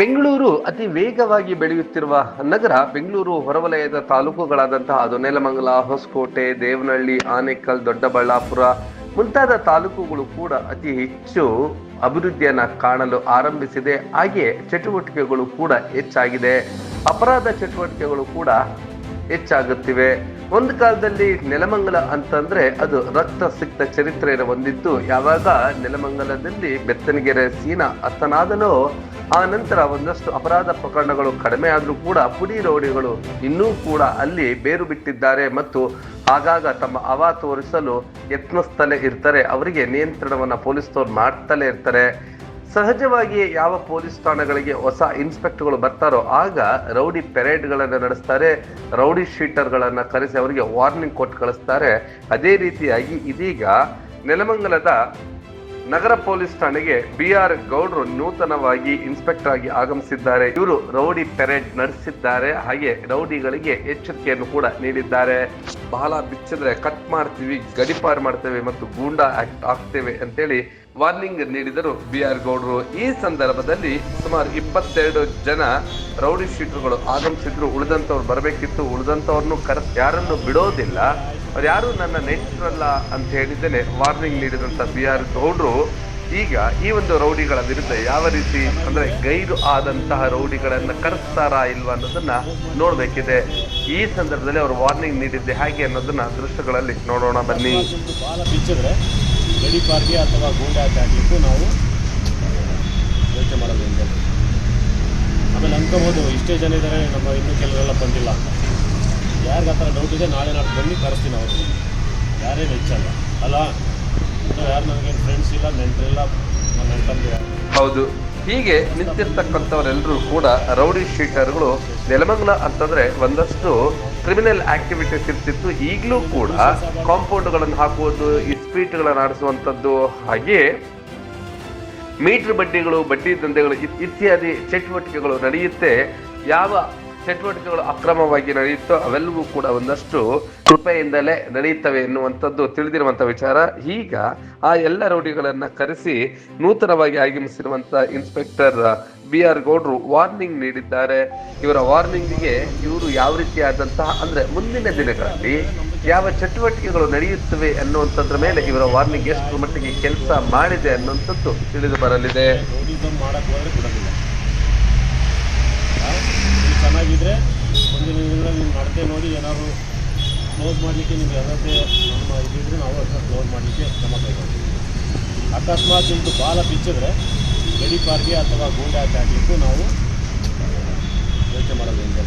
ಬೆಂಗಳೂರು ಅತಿ ವೇಗವಾಗಿ ಬೆಳೆಯುತ್ತಿರುವ ನಗರ ಬೆಂಗಳೂರು ಹೊರವಲಯದ ತಾಲೂಕುಗಳಾದಂತಹ ಅದು ನೆಲಮಂಗಲ ಹೊಸಕೋಟೆ, ದೇವನಹಳ್ಳಿ, ಆನೇಕಲ್, ದೊಡ್ಡಬಳ್ಳಾಪುರ ಮುಂತಾದ ತಾಲೂಕುಗಳು ಕೂಡ ಅತಿ ಹೆಚ್ಚು ಅಭಿವೃದ್ಧಿಯನ್ನು ಕಾಣಲು ಆರಂಭಿಸಿದೆ. ಹಾಗೆಯೇ ಚಟುವಟಿಕೆಗಳು ಕೂಡ ಹೆಚ್ಚಾಗಿದೆ. ಅಪರಾಧ ಚಟುವಟಿಕೆಗಳು ಕೂಡ ಹೆಚ್ಚಾಗುತ್ತಿವೆ. ಒಂದು ಕಾಲದಲ್ಲಿ ನೆಲಮಂಗಲ ಅಂತಂದ್ರೆ ಅದು ರಕ್ತ ಸಿಕ್ತ ಚರಿತ್ರೆಯನ್ನು ಹೊಂದಿತ್ತು. ಯಾವಾಗ ನೆಲಮಂಗಲದಲ್ಲಿ ಬೆತ್ತನಗೆರೆ ಸೀನಾ ಹತನಾದನೋ ಆ ನಂತರ ಒಂದಷ್ಟು ಅಪರಾಧ ಪ್ರಕರಣಗಳು ಕಡಿಮೆ ಆದರೂ ಕೂಡ ಪುಡಿ ರೌಡಿಗಳು ಇನ್ನೂ ಕೂಡ ಅಲ್ಲಿ ಬೇರು ಬಿಟ್ಟಿದ್ದಾರೆ ಮತ್ತು ಆಗಾಗ ತಮ್ಮ ಅವ ತೋರಿಸಲು ಯತ್ನಿಸ್ತಲೇ ಇರ್ತಾರೆ. ಅವರಿಗೆ ನಿಯಂತ್ರಣವನ್ನು ಪೊಲೀಸ್ನವ್ರು ಮಾಡ್ತಲೇ ಇರ್ತಾರೆ. ಸಹಜವಾಗಿ ಯಾವ ಪೊಲೀಸ್ ಠಾಣೆಗಳಿಗೆ ಹೊಸ ಇನ್ಸ್ಪೆಕ್ಟರ್ಗಳು ಬರ್ತಾರೋ ಆಗ ರೌಡಿ ಪೆರೇಡ್ಗಳನ್ನು ನಡೆಸ್ತಾರೆ. ರೌಡಿ ಶೀಟರ್ಗಳನ್ನು ಕರೆಸಿ ಅವರಿಗೆ ವಾರ್ನಿಂಗ್ ಕೊಟ್ಟು ಕಳಿಸ್ತಾರೆ. ಅದೇ ರೀತಿಯಾಗಿ ಇದೀಗ ನೆಲಮಂಗಲದ ನಗರ ಪೊಲೀಸ್ ಠಾಣೆಗೆ ಬಿ ಆರ್ ಗೌಡ್ರು ನೂತನವಾಗಿ ಇನ್ಸ್ಪೆಕ್ಟರ್ ಆಗಿ ಆಗಮಿಸಿದ್ದಾರೆ. ಇವರು ರೌಡಿ ಪೆರೇಡ್ ನಡೆಸಿದ್ದಾರೆ. ಹಾಗೆ ರೌಡಿಗಳಿಗೆ ಎಚ್ಚರಿಕೆಯನ್ನು ಕೂಡ ನೀಡಿದ್ದಾರೆ. ಬಹಳ ಬಿಚ್ಚಿದ್ರೆ ಕಟ್ ಮಾಡ್ತೀವಿ ಗಡಿಪಾರು ಮಾಡ್ತೇವೆ ಮತ್ತು ಗೂಂಡಾ ಆಕ್ಟ್ ಆಗ್ತೇವೆ ಅಂತೇಳಿ ವಾರ್ನಿಂಗ್ ನೀಡಿದರು. ಬಿ ಆರ್ ಗೌಡ್ರು ಈ ಸಂದರ್ಭದಲ್ಲಿ ಸುಮಾರು ಇಪ್ಪತ್ತೆರಡು ಜನ ರೌಡಿ ಶೀಟರ್ಗಳು ಆಗಮಿಸಿದ್ರು. ಉಳಿದಂತವ್ರು ಬರಬೇಕಿತ್ತು. ಉಳಿದಂತವ್ರನ್ನು ಕರ ಯಾರನ್ನು ಬಿಡೋದಿಲ್ಲ. ಅವ್ರು ಯಾರು ನನ್ನ ನೆಂಟರಲ್ಲ ಅಂತ ಹೇಳಿದ್ದೇನೆ. ವಾರ್ನಿಂಗ್ ನೀಡಿದಂತ ಬಿ ಆರ್ ಗೌಡ್ರು ಈಗ ಈ ಒಂದು ರೌಡಿಗಳ ವಿರುದ್ಧ ಯಾವ ರೀತಿ, ಅಂದ್ರೆ ಗೈರು ಆದಂತಹ ರೌಡಿಗಳನ್ನ ಕರೆಸ್ತಾರಾ ಇಲ್ವಾ ಅನ್ನೋದನ್ನ ನೋಡ್ಬೇಕಿದೆ. ಈ ಸಂದರ್ಭದಲ್ಲಿ ಅವರು ವಾರ್ನಿಂಗ್ ನೀಡಿದ್ದೆ ಹೇಗೆ ಅನ್ನೋದನ್ನ ದೃಶ್ಯಗಳಲ್ಲಿ ನೋಡೋಣ ಬನ್ನಿ. ಗಡಿಪಾರ್ಗೆ ಅಥವಾ ಗೂಂಡಾಟ ಹಾಕಲಿಕ್ಕೂ ನಾವು ಯೋಚನೆ ಮಾಡೋದು ಹಿಂದೆ ಆಮೇಲೆ ಅನ್ಕೋಬೋದು ಇಷ್ಟೇ ಜನ ಇದ್ದಾರೆ ನಮ್ಮ ಇನ್ನೂ ಕೆಲವರೆಲ್ಲ ಬಂದಿಲ್ಲ. ಅಂತ ಯಾರಿಗೆ ಆ ಥರ ಡೌಟ್ ಇದೆ, ನಾಳೆ ನಾಳೆ ಬನ್ನಿ, ಕರೆಸ್ತೀನಿ ಅವರು ಯಾರೇನು ಹೆಚ್ಚಲ್ಲ ಅಲ್ಲ. ಯಾರು ನನಗೇನು ಫ್ರೆಂಡ್ಸ್ ಇಲ್ಲ ನೆಂಟರಿಲ್ಲ ನನ್ನ ತಂದೆ ಹೌದು. ಹೀಗೆ ನಿಂತಿರ್ತಕ್ಕಂಥವರೆಲ್ಲರೂ ಕೂಡ ರೌಡಿ ಶೀಟರ್ಗಳು ನೆಲಮಂಗಲ ಅಂತಂದರೆ ಒಂದಷ್ಟು ಕ್ರಿಮಿನಲ್ ಆಕ್ಟಿವಿಟೀಸ್ ಇರ್ತಿತ್ತು. ಈಗಲೂ ಕೂಡ ಕಾಂಪೌಂಡ್ಗಳನ್ನು ಹಾಕುವುದು ಇಸ್ಪೀಟ್ಗಳನ್ನು ಆಡಿಸುವಂಥದ್ದು ಹಾಗೆ ಮೀಟರ್ ಬಡ್ಡಿಗಳು ಬಡ್ಡಿ ದಂಧೆಗಳು ಇತ್- ಇತ್ಯಾದಿ ಚಟುವಟಿಕೆಗಳು ನಡೆಯುತ್ತೆ. ಯಾವ ಚಟುವಟಿಕೆಗಳು ಅಕ್ರಮವಾಗಿ ನಡೆಯುತ್ತೋ ಅವೆಲ್ಲವೂ ಕೂಡ ಒಂದಷ್ಟು ಕೃಪೆಯಿಂದಲೇ ನಡೆಯುತ್ತವೆ ಎನ್ನುವಂಥದ್ದು ತಿಳಿದಿರುವಂಥ ವಿಚಾರ. ಈಗ ಆ ಎಲ್ಲ ರೌಡಿಗಳನ್ನು ಕರೆಸಿ ನೂತನವಾಗಿ ಆಗಮಿಸಿರುವಂಥ ಇನ್ಸ್ಪೆಕ್ಟರ್ ಬಿ ಆರ್ ಗೌಡ್ರು ವಾರ್ನಿಂಗ್ ನೀಡಿದ್ದಾರೆ. ಇವರ ವಾರ್ನಿಂಗ್ಗೆ ಇವರು ಯಾವ ರೀತಿಯಾದಂತಹ ಅಂದ್ರೆ ಮುಂದಿನ ದಿನಗಳಲ್ಲಿ ಯಾವ ಚಟುವಟಿಕೆಗಳು ನಡೆಯುತ್ತವೆ ಅನ್ನುವಂಥದ್ರ ಮೇಲೆ ಇವರ ವಾರ್ನಿಂಗ್ ಎಷ್ಟು ಮಟ್ಟಿಗೆ ಕೆಲಸ ಮಾಡಿದೆ ಅನ್ನುವಂಥದ್ದು ತಿಳಿದು ಬರಲಿದೆ. ಕ್ಲೋಸ್ ಮಾಡಲಿಕ್ಕೆ ನಿಮಗೆ ಯಾವುದೇ ನಮ್ಮ ಇದಿದ್ರೆ ನಾವು ಅದನ್ನು ಕ್ಲೋಸ್ ಮಾಡಲಿಕ್ಕೆ ಕ್ರಮ ಕೈಗೊಳ್ತೀವಿ. ಅಕಸ್ಮಾತ್ ನಿಮ್ಮದು ಬಾಲ ಬಿಚ್ಚಿದ್ರೆ ಗಡಿ ಪಾರ್ಗೆ ಅಥವಾ ಗೂಂಡಾಕಿ ಹಾಕಿ ಹಾಕಲಿಕ್ಕೂ ನಾವು ಯೋಚನೆ ಮಾಡೋದ್ರಿಂದ